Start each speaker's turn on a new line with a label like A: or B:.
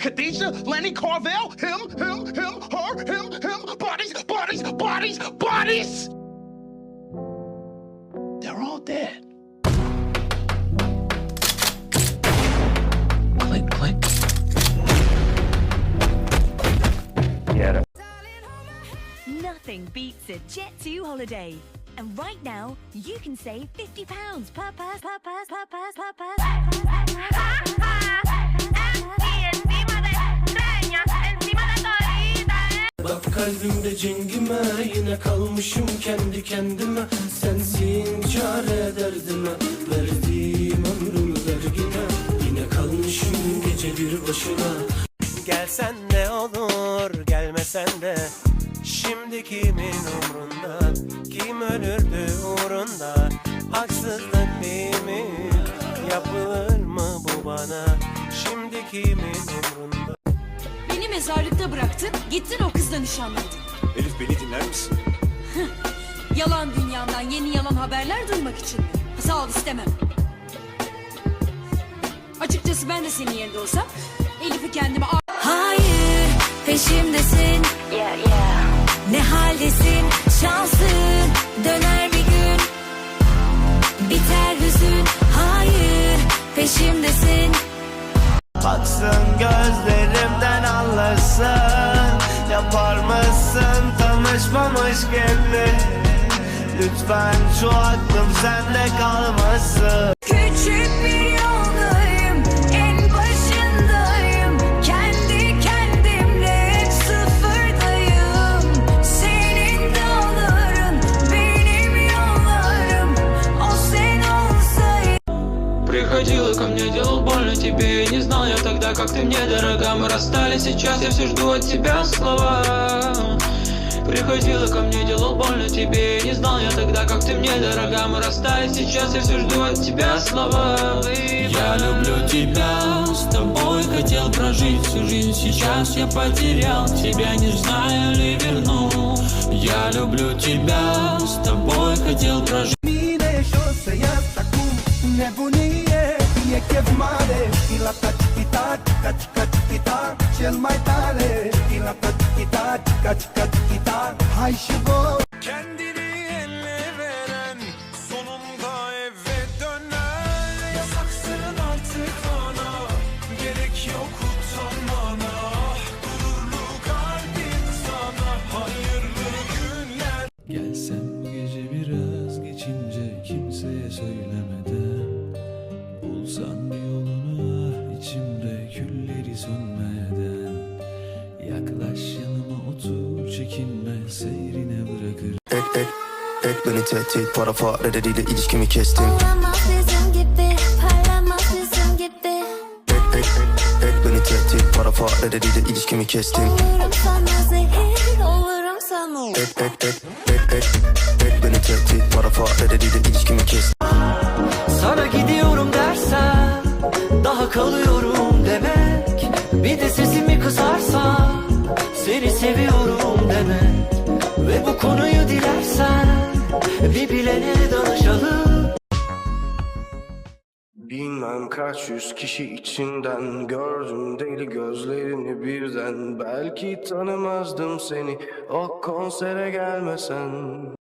A: Lisa, Lenny Carvel, him, him, him, her, him, him, bodies, bodies, bodies, bodies. They're all dead. Click, click.
B: Nothing beats a Jet2 holiday. And right now, you can save £50 per person, per person, per person, per person.
C: Cengime Yine kalmışım kendi kendime. Sensin çare derdime Verdiğim ömrümü vergine Yine kalmışım gece bir başına. Gelsen ne olur gelmesen de. Şimdi kimin umrunda? Kim ölürdü uğrunda? Haksızlık değil mi? Yapılır mı bu bana? Şimdi kimin umrunda?
D: Beni mezarlıkta bıraktın, gittin o kızla nişanlandın.
E: Elif beni dinler misin?
D: Yalan dünyamdan yeni yalan haberler duymak için mi? Sağ ol istemem. Açıkçası ben de senin yerinde olsam Elif'i kendime
B: Hayır, peşimdesin. Ne haldesin,
C: tanışmamış gibi Lütfen şu aklım sende kalmasın
B: Küçük bir yoldayım, en başındayım. Kendi kendimle hep sıfırdayım. Senin dağların, benim yollarım. O sen olsaydın.
F: Приходила ко мне, делал больно тебе Я не знал я тогда, как ты мне дорога Мы расстались, сейчас я все жду от тебя слова Приходила ко мне, делал больно тебе. Не знал я тогда, как ты мне дорога. Мы расстались, сейчас я все жду от тебя слова Я люблю тебя, с тобой хотел прожить всю жизнь. Сейчас я потерял тебя, не знаю ли верну. Я люблю тебя, с тобой хотел прожить.
C: Mine șose ia acum nebunie E chef mare Și la și voi
E: Kendini eline veren sonunda eve döner Yasaksın artık bana gerek yok utanmana. Gururlu kalbin sana hayırlı günler.
G: Gelsem
H: et beni tehdit para fareleriyle ilişkimi kestim
B: Olamaz bizim gibi, parlamaz bizim gibi.
H: Et et et beni tehdit para fareleriyle ilişkimi kestim
B: Olurum sana zehir, olurum sana.
H: Et et et et et et beni tehdit para fareleriyle ilişkimi kestim
C: Sana gidiyorum dersen Daha kalıyorum demek Bir de sesimi Bir bilene danışalım. Bilmem kaç yüz kişi içinden Gördüm deli gözlerini birden. Belki tanımazdım seni O konsere gelmesen